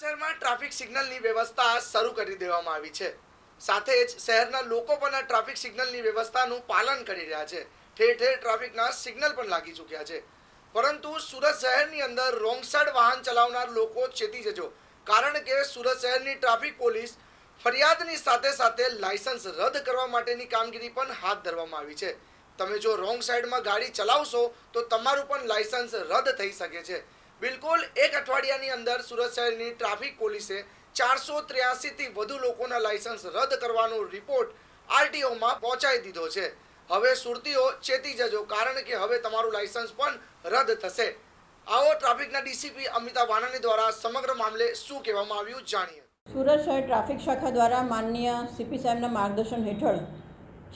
શહેરમાં ટ્રાફિક સિગ્નલની વ્યવસ્થા શરૂ કરી દેવામાં આવી છે. સાથે જ શહેરના લોકો પણ ટ્રાફિક સિગ્નલની વ્યવસ્થાનું પાલન કરી રહ્યા છે. ઠેર ઠેર ટ્રાફિકના સિગ્નલ પણ લાગી ચૂક્યા છે. પરંતુ સુરત શહેરની અંદર રોંગ સાઈડ વાહન ચલાવનાર લોકો ચેતી જજો. કારણ કે સુરત શહેરની ટ્રાફિક પોલીસ ફરિયાદની સાથે સાથે લાયસન્સ રદ કરવા માટેની કામગીરી પણ હાથ ધરવામાં આવી છે. તમે જો રોંગ સાઈડમાં ગાડી ચલાવશો તો તમારું પણ લાયસન્સ રદ થઈ શકે છે. બિલકુલ એક અઠવાડિયાની અંદર સુરત શહેરની ટ્રાફિક પોલીસે ચારસો ત્ર્યાસીથી વધુ લોકોના લાયસન્સ રદ કરવાનો રિપોર્ટ આરટીઓમાં પહોંચાડી દીધો છે. હવે સુરતીઓ ચેતી જજો, કારણ કે હવે તમારું લાયસન્સ પણ રદ થશે. આવો ટ્રાફિકના ડીસીપી અમિતા વાનાની દ્વારા સમગ્ર મામલે શું કહેવામાં આવ્યું જાણીએ. સુરત શહેર ટ્રાફિક શાખા દ્વારા માનનીય સીપી સાહેબના માર્ગદર્શન હેઠળ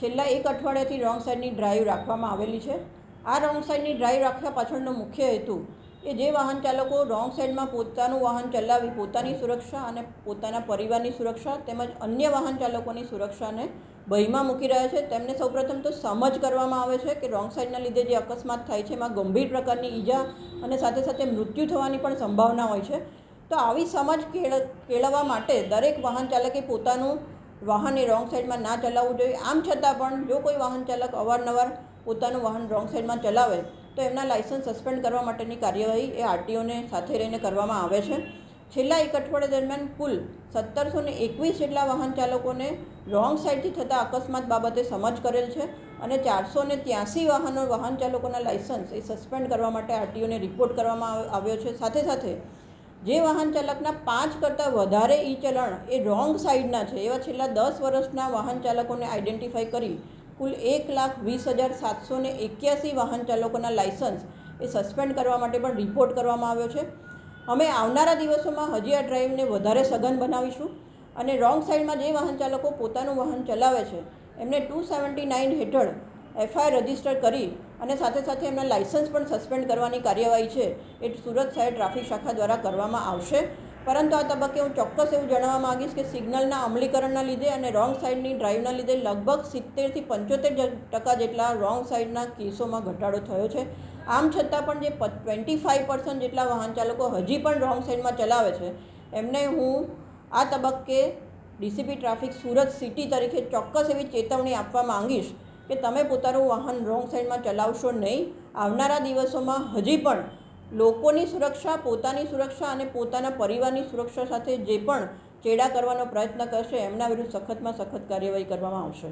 છેલ્લા એક અઠવાડિયાથી રોંગ સાઈડની ડ્રાઈવ રાખવામાં આવેલી છે. આ રોંગ સાઈડની ડ્રાઈવ રાખવા પાછળનો મુખ્ય હેતુ એ જે વાહન ચાલકો રોંગ સાઈડમાં પોતાનું વાહન ચલાવી, પોતાની સુરક્ષા અને પોતાના પરિવારની સુરક્ષા તેમજ અન્ય વાહન ચાલકોની સુરક્ષાને ભયમાં મૂકી રહ્યા છે. તેમને સૌપ્રથમ તો સમજ કરવામાં આવે છે કે રોંગ સાઈડના લીધે જે અકસ્માત થાય છે, એમાં ગંભીર પ્રકારની ઈજા અને સાથે સાથે મૃત્યુ થવાની પણ સંભાવના હોય છે. તો આવી સમજ કેળ, કેળવવા માટે દરેક વાહન ચાલકે પોતાનું વાહન એ રોંગ સાઈડમાં ના ચલાવવું જોઈએ. આમ છતાં પણ જો કોઈ વાહન ચાલક અવારનવાર પોતાનું વાહન રોંગ સાઈડમાં ચલાવે તો એમના લાયસન્સ સસ્પેન્ડ કરવા માટેની કાર્યવાહી એ આરટીઓને સાથે રહીને કરવામાં આવે છે. છેલ્લા એક અઠવાડિયા દરમિયાન કુલ સત્તરસો ને એકવીસ જેટલા વાહન ચાલકોને રોંગ સાઈડથી થતા અકસ્માત બાબતે સમજ કરેલ છે અને ચારસો ને ત્યાંસી વાહનો વાહન ચાલકોના લાયસન્સ એ સસ્પેન્ડ કરવા માટે આરટીઓને રિપોર્ટ કરવામાં આવ્યો છે. સાથે સાથે જે વાહન ચાલકના પાંચ કરતાં વધારે ઈ ચલણ એ રોંગ સાઈડના છે. એવા છેલ્લા દસ વર્ષના વાહન ચાલકોને આઈડેન્ટિફાઈ કરી કુલ એક લાખ વીસ હજાર સાતસો ને એક્યાસી વાહન ચાલકોના લાયસન્સ એ સસ્પેન્ડ કરવા માટે પણ રિપોર્ટ કરવામાં આવ્યો છે. અમે આવનારા દિવસોમાં હજી આ ડ્રાઈવને વધારે સઘન બનાવીશું અને રોંગ સાઈડમાં જે વાહન ચાલકો પોતાનું વાહન ચલાવે છે, એમને ટુ સેવન્ટી નાઇન હેઠળ એફઆઈઆર રજિસ્ટર કરી અને સાથે સાથે એમના લાયસન્સ પણ સસ્પેન્ડ કરવાની કાર્યવાહી છે એ સુરત શહેર ટ્રાફિક શાખા દ્વારા કરવામાં આવશે. પરંતુ આ તબક્કે હું ચોક્કસ એવું જણાવવા માગીશ કે સિગ્નલના અમલીકરણના લીધે અને રોંગ સાઈડની ડ્રાઈવના લીધે લગભગ સિત્તેરથી પંચોતેર ટકા જેટલા રોંગ સાઈડના કેસોમાં ઘટાડો થયો છે. આમ છતાં પણ જે ટ્વેન્ટી ફાઇવ પર્સન્ટ જેટલા વાહન ચાલકો હજી પણ રોંગ સાઈડમાં ચલાવે છે, એમને હું આ તબક્કે ડીસીપી ટ્રાફિક સુરત સિટી તરીકે ચોક્કસ એવી ચેતવણી આપવા માંગીશ કે તમે પોતાનું વાહન રોંગ સાઈડમાં ચલાવશો નહીં. આવનારા દિવસોમાં હજી પણ લોકોની સુરક્ષા, પોતાની સુરક્ષા અને પોતાના પરિવારની સુરક્ષા સાથે જે પણ ચેડા કરવાનો પ્રયત્ન કરશે, એમના વિરુદ્ધ સખતમાં સખત કાર્યવાહી કરવામાં આવશે.